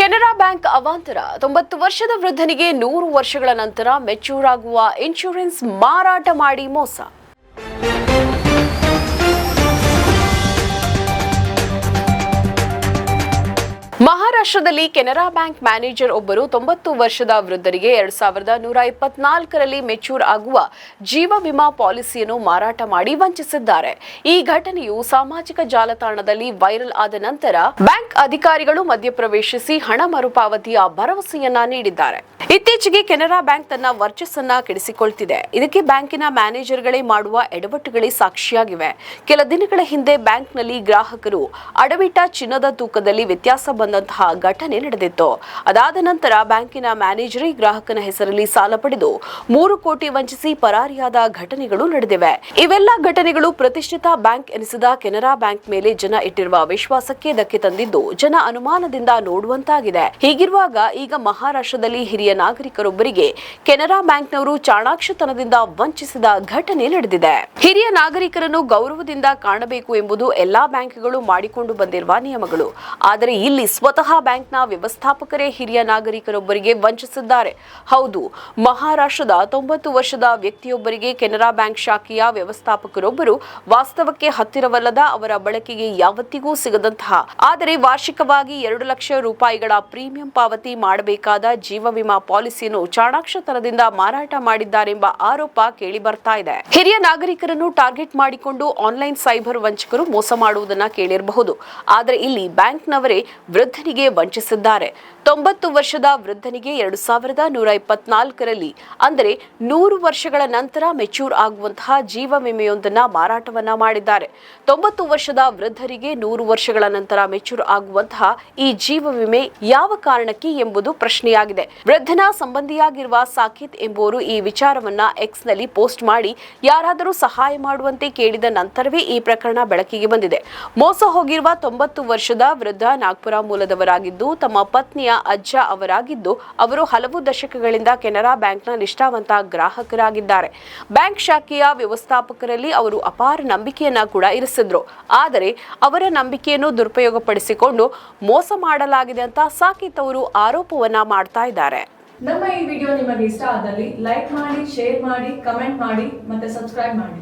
Canara bank ಅವಾಂತರ. ತೊಂಬತ್ತು ವರ್ಷದ ವೃದ್ಧನಿಗೆ ನೂರು ವರ್ಷಗಳ ನಂತರ ಮೆಚೂರ್ ಆಗುವ ಇನ್ಶೂರೆನ್ಸ್ ಮಾರಾಟ ಮಾಡಿ ಮೋಸ. ಮಹಾರಾಷ್ಟ್ರದಲ್ಲಿ ಕೆನರಾ ಬ್ಯಾಂಕ್ ಮ್ಯಾನೇಜರ್ ಒಬ್ಬರು ತೊಂಬತ್ತು ವರ್ಷದ ವೃದ್ಧರಿಗೆ ಎರಡ್ ಸಾವಿರದ ನೂರ ಇಪ್ಪತ್ನಾಲ್ಕರಲ್ಲಿ ಮೆಚೂರ್ ಆಗುವ ಜೀವ ವಿಮಾ ಪಾಲಿಸಿಯನ್ನು ಮಾರಾಟ ಮಾಡಿ ವಂಚಿಸಿದ್ದಾರೆ. ಈ ಘಟನೆಯು ಸಾಮಾಜಿಕ ಜಾಲತಾಣದಲ್ಲಿ ವೈರಲ್ ಆದ ನಂತರ ಬ್ಯಾಂಕ್ ಅಧಿಕಾರಿಗಳು ಮಧ್ಯಪ್ರವೇಶಿಸಿ ಹಣ ಮರುಪಾವತಿಯ ಭರವಸೆಯನ್ನ ನೀಡಿದ್ದಾರೆ. ಇತ್ತೀಚೆಗೆ ಕೆನರಾ ಬ್ಯಾಂಕ್ ತನ್ನ ವರ್ಚಸ್ಸನ್ನ ಕೆಡಿಸಿಕೊಳ್ತಿದೆ. ಇದಕ್ಕೆ ಬ್ಯಾಂಕಿನ ಮ್ಯಾನೇಜರ್ಗಳೇ ಮಾಡುವ ಎಡವಟ್ಟುಗಳೇ ಸಾಕ್ಷಿಯಾಗಿವೆ. ಕೆಲ ದಿನಗಳ ಹಿಂದೆ ಬ್ಯಾಂಕ್ನಲ್ಲಿ ಗ್ರಾಹಕರು ಅಡವಿಟ್ಟ ಚಿನ್ನದ ತೂಕದಲ್ಲಿ ವ್ಯತ್ಯಾಸ ಬಂದಂತಹ ಘಟನೆ ನಡೆದಿತ್ತು. ಅದಾದ ನಂತರ ಬ್ಯಾಂಕಿನ ಮ್ಯಾನೇಜರೇ ಗ್ರಾಹಕನ ಹೆಸರಲ್ಲಿ ಸಾಲ ಪಡೆದು ಮೂರು ಕೋಟಿ ವಂಚಿಸಿ ಪರಾರಿಯಾದ ಘಟನೆಗಳು ನಡೆದಿವೆ. ಇವೆಲ್ಲ ಘಟನೆಗಳು ಪ್ರತಿಷ್ಠಿತ ಬ್ಯಾಂಕ್ ಎನಿಸಿದ ಕೆನರಾ ಬ್ಯಾಂಕ್ ಮೇಲೆ ಜನ ಇಟ್ಟಿರುವ ವಿಶ್ವಾಸಕ್ಕೆ ಧಕ್ಕೆ ತಂದಿದ್ದು ಜನ ಅನುಮಾನದಿಂದ ನೋಡುವಂತಾಗಿದೆ. ಹೀಗಿರುವಾಗ ಈಗ ಮಹಾರಾಷ್ಟ್ರದಲ್ಲಿ ಹಿರಿಯ ನಾಗರಿಕರೊಬ್ಬರಿಗೆ ಕೆನರಾ ಬ್ಯಾಂಕ್ನವರು ಚಾಣಾಕ್ಷತನದಿಂದ ವಂಚಿಸಿದ ಘಟನೆ ನಡೆದಿದೆ. ಹಿರಿಯ ನಾಗರಿಕರನ್ನು ಗೌರವದಿಂದ ಕಾಣಬೇಕು ಎಂಬುದು ಎಲ್ಲಾ ಬ್ಯಾಂಕ್ಗಳು ಮಾಡಿಕೊಂಡು ಬಂದಿರುವ ನಿಯಮಗಳು. ಆದರೆ ಇಲ್ಲಿ ಸ್ವತಃ ಬ್ಯಾಂಕ್ನ ವ್ಯವಸ್ಥಾಪಕರೇ ಹಿರಿಯ ನಾಗರಿಕರೊಬ್ಬರಿಗೆ ವಂಚಿಸಿದ್ದಾರೆ. ಹೌದು, ಮಹಾರಾಷ್ಟ್ರದ ತೊಂಬತ್ತು ವರ್ಷದ ವ್ಯಕ್ತಿಯೊಬ್ಬರಿಗೆ ಕೆನರಾ ಬ್ಯಾಂಕ್ ಶಾಖೆಯ ವ್ಯವಸ್ಥಾಪಕರೊಬ್ಬರು ವಾಸ್ತವಕ್ಕೆ ಹತ್ತಿರವಲ್ಲದ ಅವರ ಬಳಕೆಗೆ ಯಾವತ್ತಿಗೂ ಸಿಗದಂತಹ, ಆದರೆ ವಾರ್ಷಿಕವಾಗಿ ಎರಡು ಲಕ್ಷ ರೂಪಾಯಿಗಳ ಪ್ರೀಮಿಯಂ ಪಾವತಿ ಮಾಡಬೇಕಾದ ಜೀವ ವಿಮಾ ಪಾಲಿಸಿಯನ್ನು ಚಾಣಾಕ್ಷತನದಿಂದ ಮಾರಾಟ ಮಾಡಿದ್ದಾರೆಂಬ ಆರೋಪ ಕೇಳಿ ಬರ್ತಾ ಇದೆ. ಹಿರಿಯ ನಾಗರಿಕರನ್ನು ಟಾರ್ಗೆಟ್ ಮಾಡಿಕೊಂಡು ಆನ್ಲೈನ್ ಸೈಬರ್ ವಂಚಕರು ಮೋಸ ಮಾಡುವುದನ್ನ ಕೇಳಿರಬಹುದು. ಆದರೆ ಇಲ್ಲಿ ಬ್ಯಾಂಕ್ನವರೇ ವೃದ್ಧನಿಗೆ ವಂಚಿಸಿದ್ದಾರೆ. ತೊಂಬತ್ತು ವರ್ಷದ ವೃದ್ಧನಿಗೆ ಎರಡು ಸಾವಿರದ ನೂರ ಇಪ್ಪತ್ನಾಲ್ಕರಲ್ಲಿ, ಅಂದರೆ ನೂರು ವರ್ಷಗಳ ನಂತರ ಮೆಚೂರ್ ಆಗುವಂತಹ ಜೀವ ವಿಮೆಯೊಂದನ್ನ ಮಾರಾಟವನ್ನ ಮಾಡಿದ್ದಾರೆ. ತೊಂಬತ್ತು ವರ್ಷದ ವೃದ್ಧರಿಗೆ ನೂರು ವರ್ಷಗಳ ನಂತರ ಮೆಚೂರ್ ಆಗುವಂತಹ ಈ ಜೀವ ವಿಮೆ ಯಾವ ಕಾರಣಕ್ಕೆ ಎಂಬುದು ಪ್ರಶ್ನೆಯಾಗಿದೆ. ವೃದ್ಧನ ಸಂಬಂಧಿಯಾಗಿರುವ ಸಾಕಿತ್ ಎಂಬುವರು ಈ ವಿಚಾರವನ್ನ ಎಕ್ಸ್ನಲ್ಲಿ ಪೋಸ್ಟ್ ಮಾಡಿ, ಯಾರಾದರೂ ಸಹಾಯ ಮಾಡುವಂತೆ ಕೇಳಿದ ನಂತರವೇ ಈ ಪ್ರಕರಣ ಬೆಳಕಿಗೆ ಬಂದಿದೆ. ಮೋಸ ಹೋಗಿರುವ ತೊಂಬತ್ತು ವರ್ಷದ ವೃದ್ಧ ನಾಗ್ಪುರ ಮೂಲದವರಾಗಿದ್ದು ತಮ್ಮ ಪತ್ನಿಯ ಅಜ್ಜ ಅವರಾಗಿದ್ದು, ಅವರು ಹಲವು ದಶಕಗಳಿಂದ ಕೆನರಾ ಬ್ಯಾಂಕ್ನ ನಿಷ್ಠಾವಂತ ಗ್ರಾಹಕರಾಗಿದ್ದಾರೆ. ಬ್ಯಾಂಕ್ ಶಾಖೆಯ ವ್ಯವಸ್ಥಾಪಕರಲ್ಲಿ ಅವರು ಅಪಾರ ನಂಬಿಕೆಯನ್ನ ಕೂಡ ಇರಿಸಿದ್ರು. ಆದರೆ, ಅವರ ನಂಬಿಕೆಯನ್ನು ದುರುಪಯೋಗಪಡಿಸಿಕೊಂಡು ಮೋಸ ಮಾಡಲಾಗಿದೆ ಅಂತ ಸಾಕಿತ್ ಅವರು ಆರೋಪವನ್ನ ಮಾಡ್ತಾ ಇದ್ದಾರೆ. ನಮ್ಮ ಈ ವಿಡಿಯೋ ನಿಮಗೆ ಇಷ್ಟ ಆದಲ್ಲಿ ಲೈಕ್ ಮಾಡಿ, ಶೇರ್ ಮಾಡಿ, ಕಮೆಂಟ್ ಮಾಡಿ ಮತ್ತೆ ಸಬ್ಸ್ಕ್ರೈಬ್ ಮಾಡಿ.